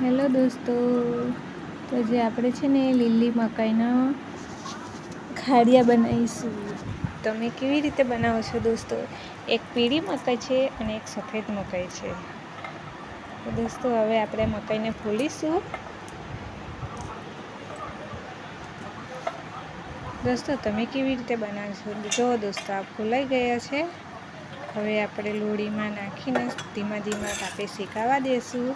Hello દોસ્તો, તો જે આપણે છે ને લીલી મકાઈના ખાડિયા બનાવીશું. તમે કેવી રીતે બનાવો છો દોસ્તો? એક પીળી મકાઈ છે અને એક સફેદ મકાઈ છે. તો દોસ્તો, હવે આપણે મકાઈને ફોલીશું દોસ્તો, તમે કેવી રીતે બનાવશો જો દોસ્તો આ ફૂલાઈ ગયા છે. હવે આપણે લોડીમાં નાખીને ધીમા ધીમા તાપે શેકાવા દઈશું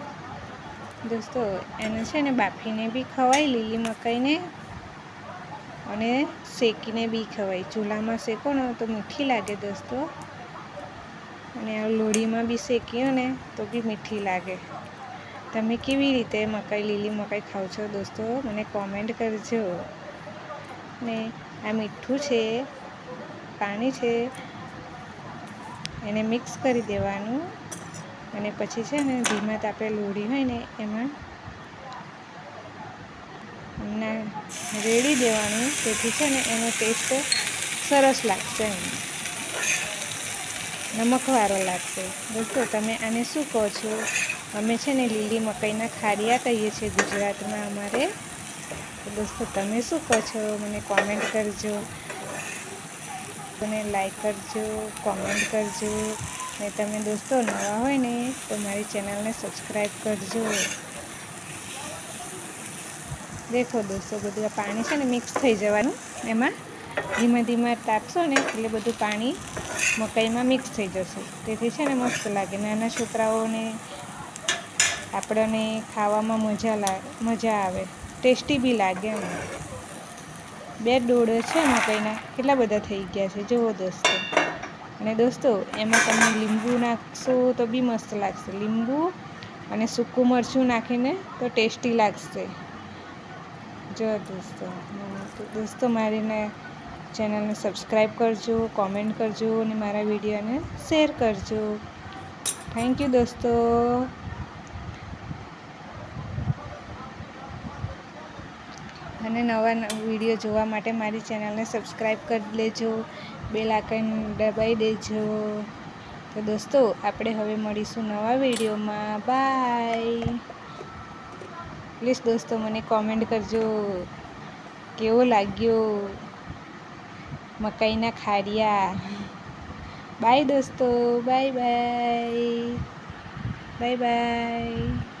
દોસ્તો, એને છે ને બાફીને બી ખવાય, લીલી મકાઈને અને શેકીને બી ખવાય. ચૂલામાં શેકો ને તો મીઠી લાગે દોસ્તો. અને લોઢીમાં બી શેકીએ ને તો બી મીઠી લાગે. તમે કેવી રીતે મકાઈ, લીલી મકાઈ ખાવ છો દોસ્તો? મને કોમેન્ટ કરજો. ને આ મીઠું છે, પાણી છે, એને મિક્સ કરી દેવાનું. અને પછી છે ને ધીમા તાપે લોડી હોય ને એમાં ના રેડી દેવાનું. તેથી છે ને એનો ટેસ્ટ સરસ લાગશે નમકવાળો લાગશે. દોસ્તો, તમે આને શું કહો છો? અમે છે ને લીલી મકાઈના ખારિયા કહીએ છીએ ગુજરાતમાં અમારે. દોસ્તો, તમે શું કહો છો? મને કોમેન્ટ કરજો. મને લાઈક કરજો કોમેન્ટ કરજો. ને તમે દોસ્તો નવા હોય ને, તો મારી ચેનલને સબસ્ક્રાઈબ કરજો. દેખો દોસ્તો, બધું આ પાણી છે ને મિક્સ થઈ જવાનું. એમાં ધીમે ધીમે તાપશો ને, એટલે બધું પાણી મકાઈમાં મિક્સ થઈ જશે. તેથી છે ને મસ્ત લાગે. નાના છોકરાઓને, આપણને ખાવામાં મજા લાગે મજા આવે. ટેસ્ટી બી લાગે એમ. બે ડોળો છે મકાઈના. કેટલા બધા થઈ ગયા છે? જુઓ દોસ્તો. અને દોસ્તો, એમાં તમે લીંબુ નાખશો તો બી મસ્ત લાગશે. લીંબુ અને સૂકું મરચું નાખીને તો ટેસ્ટી લાગશે. જો દોસ્તો દોસ્તો મારીને ચેનલને સબસ્ક્રાઈબ કરજો, કોમેન્ટ કરજો અને મારા વિડીયોને શેર કરજો. થેન્ક યુ દોસ્તો. અને નવા વીડિયો જોવા માટે મારી ચેનલને સબસ્ક્રાઈબ કરી લેજો બેલ આઇકન દબાઈ દેજો. તો દોસ્તો, આપણે હવે મળીશું નવા વિડીયોમાં. બાય. પ્લીઝ દોસ્તો, મને કોમેન્ટ કરજો. કેવો લાગ્યો? મકાઈના ખાડિયા બાય દોસ્તો. Bye bye. Bye bye.